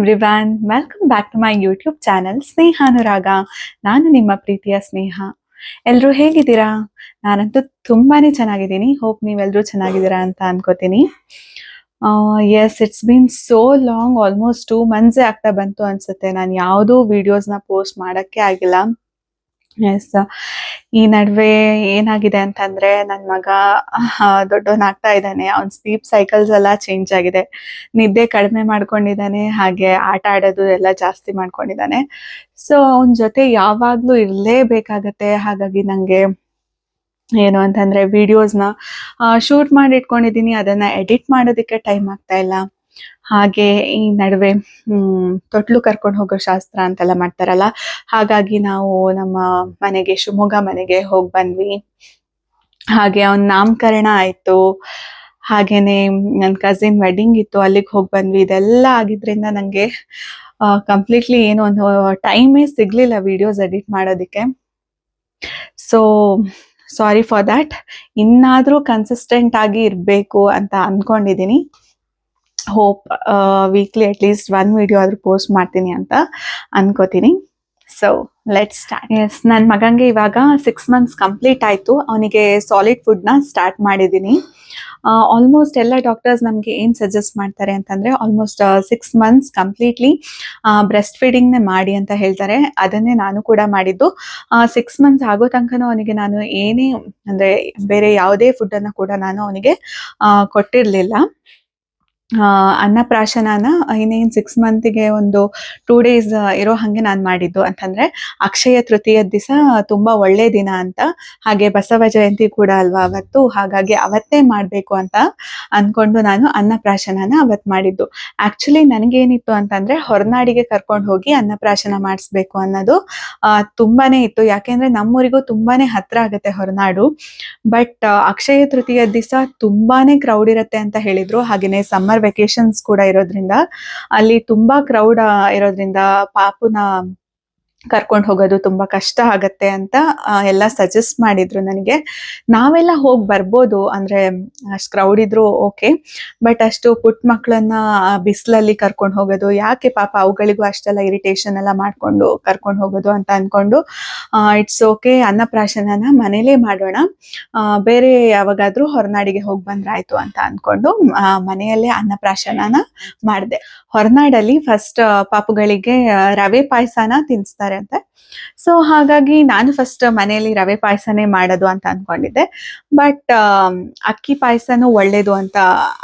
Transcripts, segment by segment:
Everyone welcome back to my YouTube channel Snehanuraga ನಾನು ನಿಮ್ಮ ಪ್ರೀತಿಯ ಸ್ನೇಹ. ಎಲ್ಲರೂ ಹೇಗಿದ್ದೀರಾ? ನಾನಂತೂ ತುಂಬಾ ಚೆನ್ನಾಗಿದ್ದೀನಿ. ಹೋಪ್ ನೀವೆಲ್ಲರೂ ಚೆನ್ನಾಗಿದ್ದೀರಾ ಅಂತ ಅನ್ಕೋತೀನಿ. Yes it's been so long almost two ಮಂತ್ಸೇ ಆಗ್ತಾ ಬಂತು ಅನ್ಸುತ್ತೆ. ನಾನು ಯಾವುದೂ ವಿಡಿಯೋಸ್ನ ಪೋಸ್ಟ್ ಮಾಡೋಕ್ಕೆ ಆಗಿಲ್ಲ. ಎಸ್ ಈ ನಡುವೆ ಏನಾಗಿದೆ ಅಂತಂದ್ರೆ ನನ್ನ ಮಗ ದೊಡ್ಡವನಾಗ್ತಾ ಇದ್ದಾನೆ. ಅವ್ನ ಸ್ಲೀಪ್ ಸೈಕಲ್ಸ್ ಎಲ್ಲ ಚೇಂಜ್ ಆಗಿದೆ. ನಿದ್ದೆ ಕಡಿಮೆ ಮಾಡ್ಕೊಂಡಿದ್ದಾನೆ, ಹಾಗೆ ಆಟ ಆಡೋದು ಎಲ್ಲ ಜಾಸ್ತಿ ಮಾಡ್ಕೊಂಡಿದ್ದಾನೆ. ಸೊ ಅವನ ಜೊತೆ ಯಾವಾಗ್ಲೂ ಇರ್ಲೇಬೇಕಾಗತ್ತೆ ಹಾಗಾಗಿ ನಂಗೆ ಏನು ಅಂತಂದ್ರೆ ವಿಡಿಯೋಸ್ನ ಶೂಟ್ ಮಾಡಿ ಇಟ್ಕೊಂಡಿದ್ದೀನಿ ಅದನ್ನ ಎಡಿಟ್ ಮಾಡೋದಕ್ಕೆ ಟೈಮ್ ಆಗ್ತಾ ಇಲ್ಲ. ಹಾಗೆ ಈ ನಡುವೆ ತೊಟ್ಲು ಕರ್ಕೊಂಡು ಹೋಗೋ ಶಾಸ್ತ್ರ ಅಂತೆಲ್ಲ ಮಾಡ್ತಾರಲ್ಲ, ಹಾಗಾಗಿ ನಾವು ನಮ್ಮ ಮನೆಗೆ, ಶಿವಮೊಗ್ಗ ಮನೆಗೆ ಹೋಗಿ ಬಂದ್ವಿ. ಹಾಗೆ ಅವನ ನಾಮಕರಣ ಆಯ್ತು. ಹಾಗೇನೆ ನನ್ನ ಕಸಿನ್ ವೆಡ್ಡಿಂಗ್ ಇತ್ತು, ಅಲ್ಲಿಗೆ ಹೋಗಿ ಬಂದ್ವಿ. ಇದೆಲ್ಲ ಆಗಿದ್ರಿಂದ ನಂಗೆ ಕಂಪ್ಲೀಟ್ಲಿ ಏನು ಒಂದು ಟೈಮೇ ಸಿಗ್ಲಿಲ್ಲ ವಿಡಿಯೋಸ್ ಎಡಿಟ್ ಮಾಡೋದಕ್ಕೆ. ಸೊ ಸಾರಿ ಫಾರ್ ದ್ಯಾಟ್ ಇನ್ನಾದ್ರೂ ಕನ್ಸಿಸ್ಟೆಂಟ್ ಆಗಿ ಇರಬೇಕು ಅಂತ ಅನ್ಕೊಂಡಿದೀನಿ. Hope weekly at least one video ಆದ್ರೂ ಪೋಸ್ಟ್ ಮಾಡ್ತೀನಿ ಅಂತ ಅನ್ಕೋತೀನಿ. ಸೊ ಲೆಟ್ ಸ್ಟಾರ್ಟ್ ಎಸ್ ನನ್ನ ಮಗಂಗೆ ಇವಾಗ ಸಿಕ್ಸ್ ಮಂತ್ಸ್ ಕಂಪ್ಲೀಟ್ ಆಯ್ತು. ಅವನಿಗೆ ಸಾಲಿಡ್ ಫುಡ್ನ ಸ್ಟಾರ್ಟ್ ಮಾಡಿದ್ದೀನಿ. ಆಲ್ಮೋಸ್ಟ್ ಎಲ್ಲ ಡಾಕ್ಟರ್ಸ್ ನಮಗೆ ಏನು ಸಜೆಸ್ಟ್ ಮಾಡ್ತಾರೆ ಅಂತಂದ್ರೆ almost six months completely breast ಫೀಡಿಂಗ್ನೇ ಮಾಡಿ ಅಂತ ಹೇಳ್ತಾರೆ. ಅದನ್ನೇ ನಾನು ಕೂಡ ಮಾಡಿದ್ದು. ಸಿಕ್ಸ್ ಮಂತ್ಸ್ ಆಗೋ ತನಕನೂ ಅವನಿಗೆ ನಾನು ಏನೇ, ಅಂದ್ರೆ ಬೇರೆ ಯಾವುದೇ ಫುಡ್ಡನ್ನು ಕೂಡ ನಾನು ಅವನಿಗೆ ಕೊಟ್ಟಿರಲಿಲ್ಲ. ಅನ್ನಪ್ರಾಶನನ ಇನ್ನೇನು ಸಿಕ್ಸ್ ಮಂತಿಗೆ ಒಂದು ಟೂ ಡೇಸ್ ಇರೋ ಹಾಗೆ ನಾನು ಮಾಡಿದ್ದು. ಅಂತಂದ್ರೆ ಅಕ್ಷಯ ತೃತೀಯ ದಿವಸ ತುಂಬಾ ಒಳ್ಳೆ ದಿನ ಅಂತ. ಹಾಗೆ ಬಸವ ಜಯಂತಿ ಕೂಡ ಅಲ್ವಾ ಅವತ್ತು. ಹಾಗಾಗಿ ಅವತ್ತೇ ಮಾಡಬೇಕು ಅಂತ ಅನ್ಕೊಂಡು ನಾನು ಅನ್ನಪ್ರಾಶನನ ಅವತ್ತು ಮಾಡಿದ್ದು. ಆಕ್ಚುಲಿ ನನಗೇನಿತ್ತು ಅಂತಂದ್ರೆ ಹೊರನಾಡಿಗೆ ಕರ್ಕೊಂಡು ಹೋಗಿ ಅನ್ನಪ್ರಾಶನ ಮಾಡಿಸ್ಬೇಕು ಅನ್ನೋದು ತುಂಬಾನೇ ಇತ್ತು. ಯಾಕೆಂದ್ರೆ ನಮ್ಮೂರಿಗೂ ತುಂಬಾನೇ ಹತ್ರ ಆಗುತ್ತೆ ಹೊರನಾಡು. ಬಟ್ ಅಕ್ಷಯ ತೃತೀಯ ದಿವಸ ತುಂಬಾನೇ ಕ್ರೌಡ್ ಇರುತ್ತೆ ಅಂತ ಹೇಳಿದ್ರು. ಹಾಗೇನೆ ಸಮ್ಮರ್ ವೆಕೇಶನ್ಸ್ ಕೂಡ ಇರೋದ್ರಿಂದ ಅಲ್ಲಿ ತುಂಬಾ ಕ್ರೌಡ್ ಇರೋದ್ರಿಂದ ಪಾಪುನ ಕರ್ಕೊಂಡು ಹೋಗೋದು ತುಂಬಾ ಕಷ್ಟ ಆಗತ್ತೆ ಅಂತ ಎಲ್ಲ ಸಜೆಸ್ಟ್ ಮಾಡಿದ್ರು ನನಗೆ. ನಾವೆಲ್ಲ ಹೋಗಿ ಬರ್ಬೋದು, ಅಂದ್ರೆ ಅಷ್ಟು ಕ್ರೌಡ್ ಇದ್ರು ಓಕೆ ಬಟ್ ಅಷ್ಟು ಪುಟ್ಟ ಮಕ್ಕಳನ್ನ ಬಿಸಿಲಲ್ಲಿ ಕರ್ಕೊಂಡು ಹೋಗೋದು, ಯಾಕೆ ಪಾಪ ಅವುಗಳಿಗೂ ಅಷ್ಟೆಲ್ಲ ಇರಿಟೇಷನ್ ಎಲ್ಲ ಮಾಡ್ಕೊಂಡು ಕರ್ಕೊಂಡು ಹೋಗೋದು ಅಂತ ಅನ್ಕೊಂಡು ಇಟ್ಸ್ ಓಕೆ ಅನ್ನಪ್ರಾಶನನ ಮನೇಲೇ ಮಾಡೋಣ ಬೇರೆ ಯಾವಾಗಾದ್ರೂ ಹೊರನಾಡಿಗೆ ಹೋಗಿ ಬಂದ್ರಾಯ್ತು ಅಂತ ಅನ್ಕೊಂಡು ಮನೆಯಲ್ಲೇ ಅನ್ನಪ್ರಾಶನನ ಮಾಡಿದೆ. ಹೊರನಾಡಲ್ಲಿ ಫಸ್ಟ್ ಪಾಪುಗಳಿಗೆ ರವೆ ಪಾಯಸನ ತಿನ್ನಿಸ್ತಾರೆ ಅಂತೆ. ಸೊ ಹಾಗಾಗಿ ನಾನು ಫಸ್ಟ್ ಮನೆಯಲ್ಲಿ ರವೆ ಪಾಯಸನೇ ಮಾಡೋದು ಅಂತ ಅನ್ಕೊಂಡಿದ್ದೆ. ಬಟ್ ಅಕ್ಕಿ ಪಾಯಸನೂ ಒಳ್ಳೇದು ಅಂತ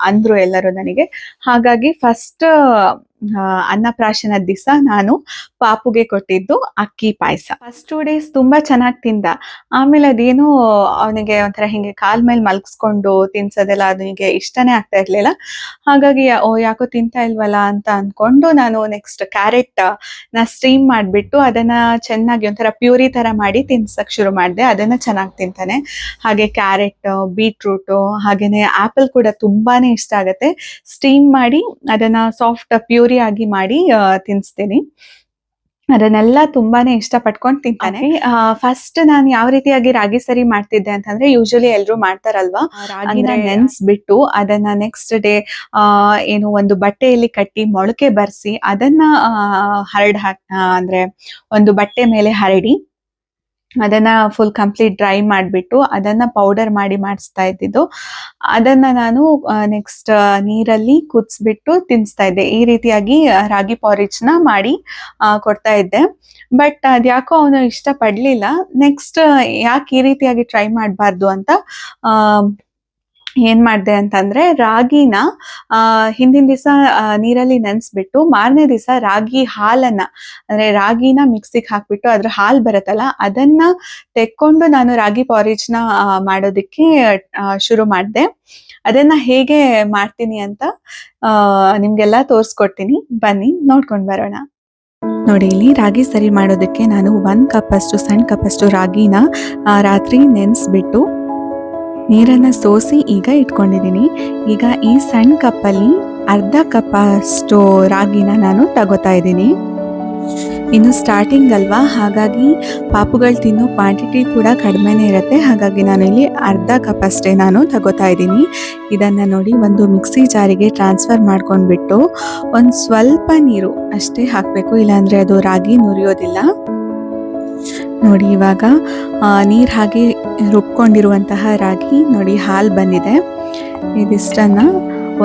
ಅಂದ್ರು ಎಲ್ಲರೂ ನನಗೆ. ಹಾಗಾಗಿ ಫಸ್ಟ್ ಅನ್ನಪ್ರಾಶನದ ದಿವಸ ನಾನು ಪಾಪುಗೆ ಕೊಟ್ಟಿದ್ದು ಅಕ್ಕಿ ಪಾಯಸ. ಫಸ್ಟ್ ಟೂ ಡೇಸ್ ತುಂಬಾ ಚೆನ್ನಾಗಿ ತಿಂದ. ಆಮೇಲೆ ಅದೇನೋ ಅವನಿಗೆ ಒಂಥರ ಹಿಂಗೆ ಕಾಲ್ ಮೇಲೆ ಮಲ್ಗಿಸ್ಕೊಂಡು ತಿನ್ಸೋದೆಲ್ಲ ಅದನಿಗೆ ಇಷ್ಟನೇ ಆಗ್ತಾ ಇರ್ಲಿಲ್ಲ. ಹಾಗಾಗಿ, ಓ, ಯಾಕೋ ತಿಂತಾ ಇಲ್ವಲ್ಲ ಅಂತ ಅನ್ಕೊಂಡು ನಾನು ನೆಕ್ಸ್ಟ್ ಕ್ಯಾರೆಟ್ನ ಸ್ಟೀಮ್ ಮಾಡ್ಬಿಟ್ಟು ಅದನ್ನ ಚೆನ್ನಾಗಿ ಒಂಥರ ಪ್ಯೂರಿ ತರ ಮಾಡಿ ತಿನ್ಸಕ್ ಶುರು ಮಾಡಿದೆ. ಅದನ್ನ ಚೆನ್ನಾಗಿ ತಿಂತಾನೆ. ಹಾಗೆ ಕ್ಯಾರೆಟ್ ಬೀಟ್ರೂಟ್ ಹಾಗೇನೆ ಆಪಲ್ ಕೂಡ ತುಂಬಾನೇ ಇಷ್ಟ ಆಗತ್ತೆ. ಸ್ಟೀಮ್ ಮಾಡಿ ಅದನ್ನ ಸಾಫ್ಟ್ ಪ್ಯೂರಿ ಆಗಿ ಮಾಡಿ ತಿನ್ಸ್ತೀನಿ. ತಿನ್ನಿಸ್ತೀನಿ ಅದನ್ನೆಲ್ಲ ತುಂಬಾನೇ ಇಷ್ಟ ಪಟ್ಕೊಂಡು ತಿಂತಾನೆ ಫಸ್ಟ್ ನಾನು ಯಾವ ರೀತಿಯಾಗಿ ರಾಗಿ ಸರಿ ಮಾಡ್ತಿದ್ದೆ ಅಂತಂದ್ರೆ ಯೂಶಲಿ ಎಲ್ರು ಮಾಡ್ತಾರಲ್ವಾ? ರಾಗಿನ ನೆನ್ಸ್ ನೆನ್ಸ್ಬಿಟ್ಟು ಅದನ್ನ ನೆಕ್ಸ್ಟ್ ಡೇ ಏನು ಒಂದು ಬಟ್ಟೆಯಲ್ಲಿ ಕಟ್ಟಿ ಮೊಳಕೆ ಬರ್ಸಿ ಅದನ್ನ ಹರಡ್ ಹಾಕ್ ಅಂದ್ರೆ ಒಂದು ಬಟ್ಟೆ ಮೇಲೆ ಹರಡಿ ಅದನ್ನ ಫುಲ್ ಕಂಪ್ಲೀಟ್ ಡ್ರೈ ಮಾಡಿಬಿಟ್ಟು ಅದನ್ನ ಪೌಡರ್ ಮಾಡಿ ಮಾಡಿಸ್ತಾ ಇದ್ದಿದ್ದು. ಅದನ್ನ ನಾನು ನೆಕ್ಸ್ಟ್ ನೀರಲ್ಲಿ ಕುದಿಸ್ಬಿಟ್ಟು ತಿನ್ನಿಸ್ತಾ ಇದ್ದೆ. ಈ ರೀತಿಯಾಗಿ ರಾಗಿ ಪಾರಿಜ್ನ ಮಾಡಿ ಕೊಡ್ತಾ ಇದ್ದೆ. ಬಟ್ ಅದ್ಯಾಕೋ ಅವನು ಇಷ್ಟ ಪಡ್ಲಿಲ್ಲ ನೆಕ್ಸ್ಟ್ ಯಾಕೆ ಈ ರೀತಿಯಾಗಿ ಟ್ರೈ ಮಾಡಬಾರ್ದು ಅಂತ ಏನ್ ಮಾಡ್ದೆ ಅಂತಂದ್ರೆ ರಾಗಿನ ಹಿಂದಿನ ದಿವಸ ನೀರಲ್ಲಿ ನೆನ್ಸ್ಬಿಟ್ಟು ಮಾರನೇ ದಿವಸ ರಾಗಿ ಹಾಲನ್ನ ಅಂದ್ರೆ ರಾಗಿನ ಮಿಕ್ಸಿಗೆ ಹಾಕ್ಬಿಟ್ಟು ಅದ್ರ ಹಾಲ್ ಬರುತ್ತಲ್ಲ ಅದನ್ನ ತೆಕ್ಕೊಂಡು ನಾನು ರಾಗಿ ಪಾರೇಜ್ನ ಆ, ಮಾಡೋದಕ್ಕೆ ಶುರು ಮಾಡಿದೆ. ಅದನ್ನ ಹೇಗೆ ಮಾಡ್ತೀನಿ ಅಂತ ನಿಮ್ಗೆಲ್ಲ ತೋರ್ಸ್ಕೊಡ್ತೀನಿ. ಬನ್ನಿ ನೋಡ್ಕೊಂಡ್ ಬರೋಣ. ನೋಡಿ ಇಲ್ಲಿ ರಾಗಿ ಸರಿ ಮಾಡೋದಕ್ಕೆ ನಾನು ಒಂದ್ ಕಪ್ ಅಷ್ಟು ಸಣ್ಣ ಕಪ್ ಅಷ್ಟು ರಾಗಿನ ರಾತ್ರಿ ನೆನೆಸ್ಬಿಟ್ಟು ನೀರನ್ನ ಸೋಸಿ ಈಗ ಇಟ್ಕೊಂಡಿದ್ದೀನಿ. ಈಗ ಈ ಸಣ್ಣ ಕಪ್ಪಲ್ಲಿ ಅರ್ಧ ಕಪ್ ಅಷ್ಟು ರಾಗಿನ ನಾನು ತಗೋತಾ ಇದ್ದೀನಿ. ಇನ್ನು ಸ್ಟಾರ್ಟಿಂಗ್ ಅಲ್ವಾ? ಹಾಗಾಗಿ ಪಾಪುಗಳು ತಿನ್ನೋ ಕ್ವಾಂಟಿಟಿ ಕೂಡ ಕಡಿಮೆನೇ ಇರುತ್ತೆ. ಹಾಗಾಗಿ ನಾನು ಇಲ್ಲಿ ಅರ್ಧ ಕಪ್ ಅಷ್ಟೇ ನಾನು ತಗೋತಾ ಇದ್ದೀನಿ. ಇದನ್ನು ನೋಡಿ ಒಂದು ಮಿಕ್ಸಿ ಜಾರಿಗೆ ಟ್ರಾನ್ಸ್ಫರ್ ಮಾಡ್ಕೊಂಡ್ಬಿಟ್ಟು ಒಂದು ಸ್ವಲ್ಪ ನೀರು ಅಷ್ಟೇ ಹಾಕಬೇಕು. ಇಲ್ಲಾಂದರೆ ಅದು ರಾಗಿ ನುರಿಯೋದಿಲ್ಲ. ನೋಡಿ ಇವಾಗ ನೀರು ಹಾಗೆ ರುಬ್ಕೊಂಡಿರುವಂತಹ ರಾಗಿ ನೋಡಿ ಹಾಲು ಬಂದಿದೆ. ಇದಿಷ್ಟನ್ನು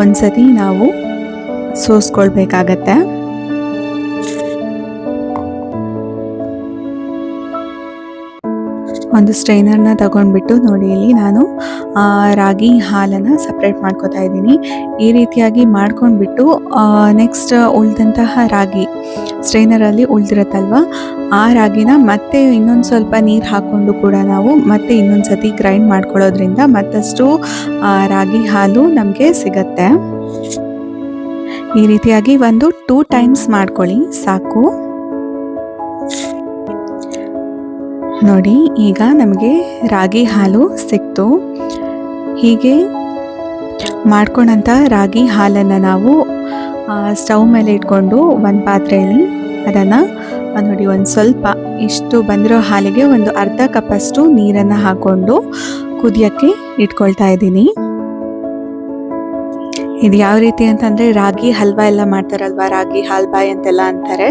ಒಂದ್ಸತಿ ನಾವು ಸೋಸ್ಕೊಳ್ಬೇಕಾಗತ್ತೆ. ಒಂದು ಸ್ಟ್ರೈನರ್ನ ತಗೊಂಡ್ಬಿಟ್ಟು ನೋಡಿ ಇಲ್ಲಿ ನಾನು ರಾಗಿ ಹಾಲನ್ನು ಸಪ್ರೇಟ್ ಮಾಡ್ಕೋತಾ ಇದ್ದೀನಿ. ಈ ರೀತಿಯಾಗಿ ಮಾಡ್ಕೊಂಡ್ಬಿಟ್ಟು ನೆಕ್ಸ್ಟ್ ಉಳಿದಂತಹ ರಾಗಿ ಸ್ಟ್ರೈನರಲ್ಲಿ ಉಳ್ದಿರತ್ತಲ್ವ, ಆ ರಾಗಿನ ಮತ್ತೆ ಇನ್ನೊಂದು ಸ್ವಲ್ಪ ನೀರು ಹಾಕ್ಕೊಂಡು ಕೂಡ ನಾವು ಮತ್ತೆ ಇನ್ನೊಂದು ಸತಿ ಗ್ರೈಂಡ್ ಮಾಡ್ಕೊಳ್ಳೋದ್ರಿಂದ ಮತ್ತಷ್ಟು ರಾಗಿ ಹಾಲು ನಮಗೆ ಸಿಗತ್ತೆ. ಈ ರೀತಿಯಾಗಿ ಒಂದು ಟೂ ಟೈಮ್ಸ್ ಮಾಡ್ಕೊಳ್ಳಿ, ಸಾಕು. ನೋಡಿ, ಈಗ ನಮಗೆ ರಾಗಿ ಹಾಲು ಸಿಕ್ತು. ಹೀಗೆ ಮಾಡ್ಕೊಂಡಂಥ ರಾಗಿ ಹಾಲನ್ನು ನಾವು ಸ್ಟವ್ ಮೇಲೆ ಇಟ್ಕೊಂಡು ಒಂದು ಪಾತ್ರೆಯಲ್ಲಿ ಅದನ್ನು, ನೋಡಿ, ಒಂದು ಸ್ವಲ್ಪ ಇಷ್ಟು ಬಂದಿರೋ ಹಾಲಿಗೆ ಒಂದು ಅರ್ಧ ಕಪ್ಪಷ್ಟು ನೀರನ್ನು ಹಾಕ್ಕೊಂಡು ಕುದಿಯೋಕ್ಕೆ ಇಟ್ಕೊಳ್ತಾ ಇದ್ದೀನಿ. ಇದು ಯಾವ ರೀತಿ ಅಂತಂದರೆ ರಾಗಿ ಹಲ್ವಾ ಎಲ್ಲ ಮಾಡ್ತಾರಲ್ವಾ? ರಾಗಿ ಹಲ್ವಾ ಅಂತೆಲ್ಲ ಅಂತಾರೆ.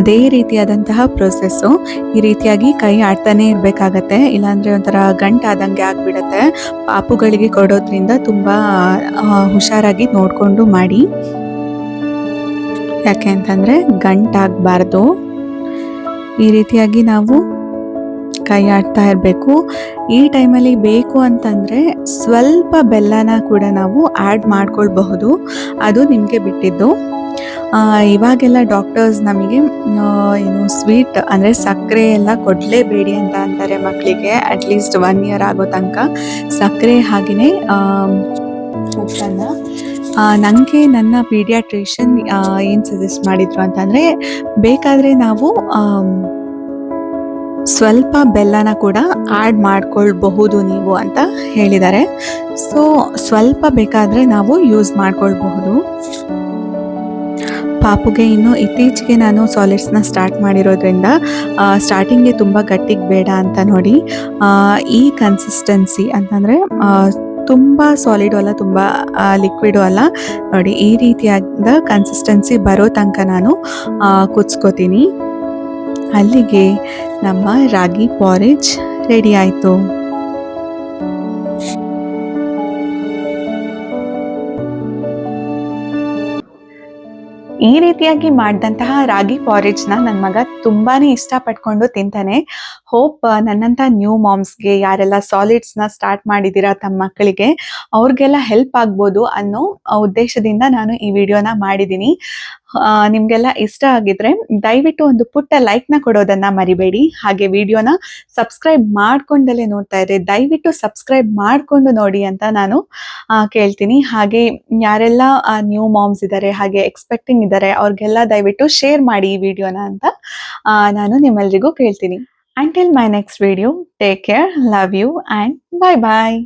ಅದೇ ರೀತಿಯಾದಂತಹ ಪ್ರೊಸೆಸ್ಸು ಈ ರೀತಿಯಾಗಿ ಕೈ ಆಡ್ತಾನೆ ಇರಬೇಕಾಗತ್ತೆ. ಇಲ್ಲಾಂದರೆ ಒಂಥರ ಗಂಟಾದಂಗೆ ಆಗಿಬಿಡತ್ತೆ. ಪಾಪುಗಳಿಗೆ ಕೊಡೋದ್ರಿಂದ ತುಂಬ ಹುಷಾರಾಗಿ ನೋಡಿಕೊಂಡು ಮಾಡಿ. ಯಾಕೆ ಅಂತಂದರೆ ಗಂಟಾಗಬಾರ್ದು. ಈ ರೀತಿಯಾಗಿ ನಾವು ಕೈ ಆಡ್ತಾ ಇರಬೇಕು. ಈ ಟೈಮಲ್ಲಿ ಬೇಕು ಅಂತಂದರೆ ಸ್ವಲ್ಪ ಬೆಲ್ಲನ ಕೂಡ ನಾವು ಆ್ಯಡ್ ಮಾಡ್ಕೊಳ್ಬಹುದು. ಅದು ನಿಮಗೆ ಬಿಟ್ಟಿದ್ದು. ಇವಾಗೆಲ್ಲ ಡಾಕ್ಟರ್ಸ್ ನಮಗೆ ಏನು ಸ್ವೀಟ್ ಅಂದರೆ ಸಕ್ಕರೆ ಎಲ್ಲ ಕೊಡಲೇಬೇಡಿ ಅಂತ ಅಂತಾರೆ ಮಕ್ಕಳಿಗೆ ಅಟ್ಲೀಸ್ಟ್ ಒನ್ ಇಯರ್ ಆಗೋ ತನಕ ಸಕ್ಕರೆ ಹಾಗೆಯೇ ಉಪ್ಪನ್ನು. ನನಗೆ ನನ್ನ ಪೀಡಿಯಾಟ್ರಿಷನ್ ಏನು ಸಜೆಸ್ಟ್ ಮಾಡಿದ್ರು ಅಂತಂದರೆ ಬೇಕಾದರೆ ನಾವು ಸ್ವಲ್ಪ ಬೆಲ್ಲನ ಕೂಡ ಆ್ಯಡ್ ಮಾಡ್ಕೊಳ್ಬಹುದು ನೀವು ಅಂತ ಹೇಳಿದ್ದಾರೆ. ಸೊ ಸ್ವಲ್ಪ ಬೇಕಾದರೆ ನಾವು ಯೂಸ್ ಮಾಡ್ಕೊಳ್ಬಹುದು. ಪಾಪುಗೆ ಇನ್ನು ಇತ್ತೀಚೆಗೆ ನಾನು ಸಾಲಿಡ್ಸ್ನ ಸ್ಟಾರ್ಟ್ ಮಾಡಿರೋದ್ರಿಂದ ಸ್ಟಾರ್ಟಿಂಗ್ಗೆ ತುಂಬ ಗಟ್ಟಿಗೆ ಬೇಡ ಅಂತ ನೋಡಿ ಈ ಕನ್ಸಿಸ್ಟೆನ್ಸಿ ಅಂತಂದರೆ ತುಂಬ ಸಾಲಿಡು ಅಲ್ಲ, ತುಂಬ ಲಿಕ್ವಿಡು ಅಲ್ಲ ನೋಡಿ, ಈ ರೀತಿಯಾದ ಕನ್ಸಿಸ್ಟೆನ್ಸಿ ಬರೋ ತನಕ ನಾನು ಕುದಿಸ್ಕೊತೀನಿ. ಅಲ್ಲಿಗೆ ನಮ್ಮ ರಾಗಿ ಪಾರೇಜ್ ರೆಡಿ ಆಯಿತು. ಈ ರೀತಿಯಾಗಿ ಮಾಡಿದಂತಹ ರಾಗಿ ಪಾರೇಜ್ನ ನನ್ನ ಮಗ ತುಂಬಾನೇ ಇಷ್ಟಪಟ್ಕೊಂಡು ತಿಂತಾನೆ. ಹೋಪ್ ನನ್ನಂಥ ನ್ಯೂ ಮಾಮ್ಸ್ಗೆ ಯಾರೆಲ್ಲ ಸಾಲಿಡ್ಸ್ನ ಸ್ಟಾರ್ಟ್ ಮಾಡಿದ್ದೀರಾ ತಮ್ಮ ಮಕ್ಕಳಿಗೆ, ಅವ್ರಿಗೆಲ್ಲ ಹೆಲ್ಪ್ ಆಗ್ಬೋದು ಅನ್ನೋ ಉದ್ದೇಶದಿಂದ ನಾನು ಈ ವಿಡಿಯೋನ ಮಾಡಿದ್ದೀನಿ. ನಿಮ್ಗೆಲ್ಲ ಇಷ್ಟ ಆಗಿದ್ರೆ ದಯವಿಟ್ಟು ಒಂದು ಪುಟ್ಟ ಲೈಕ್ನ ಕೊಡೋದನ್ನ ಮರಿಬೇಡಿ. ಹಾಗೆ ವಿಡಿಯೋನ ಸಬ್ಸ್ಕ್ರೈಬ್ ಮಾಡ್ಕೊಂಡಲ್ಲೇ ನೋಡ್ತಾ ಇದ್ರೆ ದಯವಿಟ್ಟು ಸಬ್ಸ್ಕ್ರೈಬ್ ಮಾಡ್ಕೊಂಡು ನೋಡಿ ಅಂತ ನಾನು ಕೇಳ್ತೀನಿ. ಹಾಗೆ ಯಾರೆಲ್ಲ ನ್ಯೂ ಮಾಮ್ಸ್ ಇದ್ದಾರೆ ಹಾಗೆ ಎಕ್ಸ್ಪೆಕ್ಟಿಂಗ್ ಇದ್ದಾರೆ ಅವ್ರಿಗೆಲ್ಲ ದಯವಿಟ್ಟು ಶೇರ್ ಮಾಡಿ ಈ ವಿಡಿಯೋನ ಅಂತ ನಾನು ನಿಮ್ಮೆಲ್ರಿಗೂ ಕೇಳ್ತೀನಿ. Until my next video take care love you and bye bye